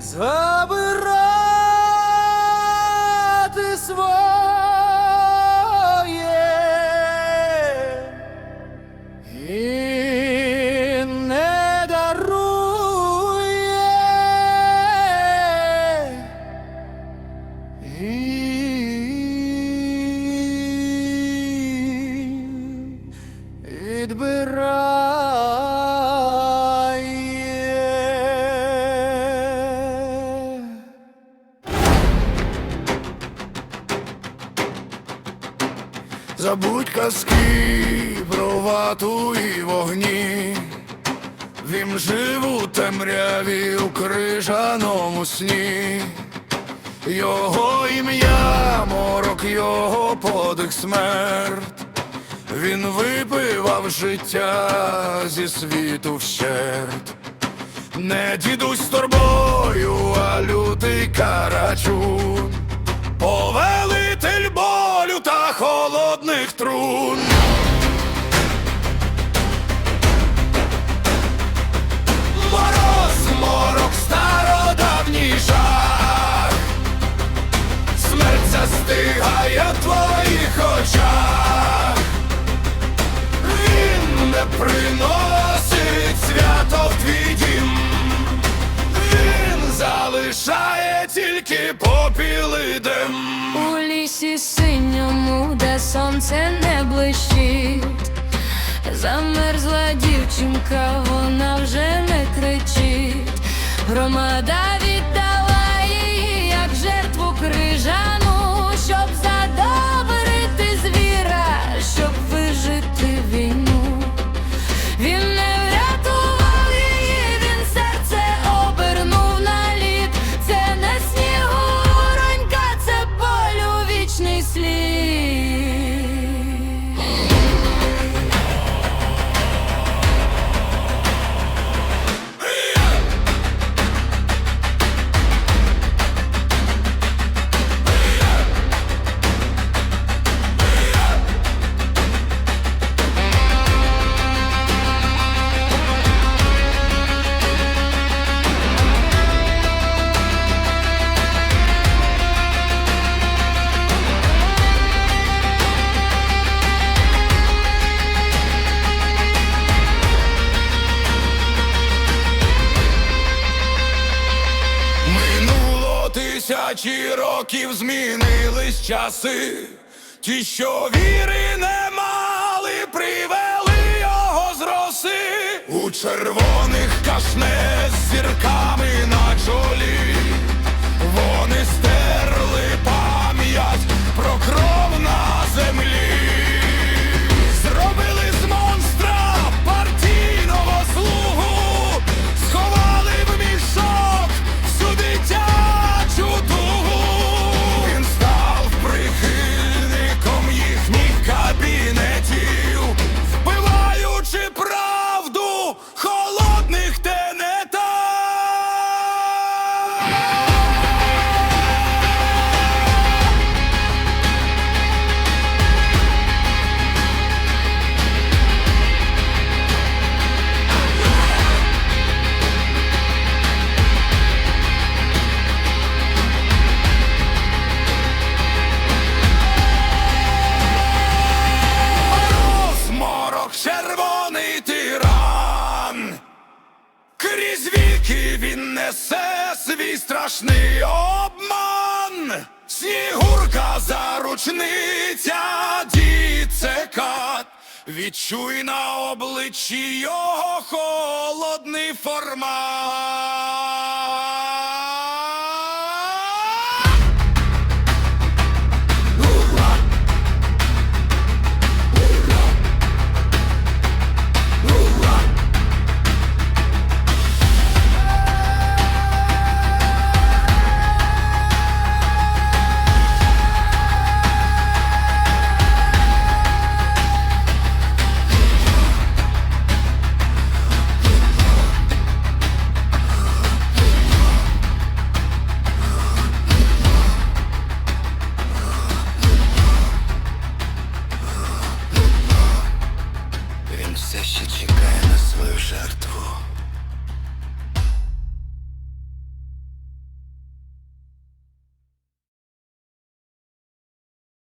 забирати своє. І Забудь казки про вату і вогні, Він жив у темряві у крижаному сні, його ім'я, морок, його подих смерть, він випивав життя зі світу вщерть. Не дідусь з торбою, а лютий карачун. Повелитель тільки попіл і. У лісі синьому, де сонце не блищить, замерзла дівчинка, тисячі років, змінились часи. Ті, що віри не мали, привели його з роси. У червоних кашне з зірками несе свій страшний обман. Снігурка заручниця, діцекат, це. Відчуй на обличчі його холодний формат. Чекає на свою жертву.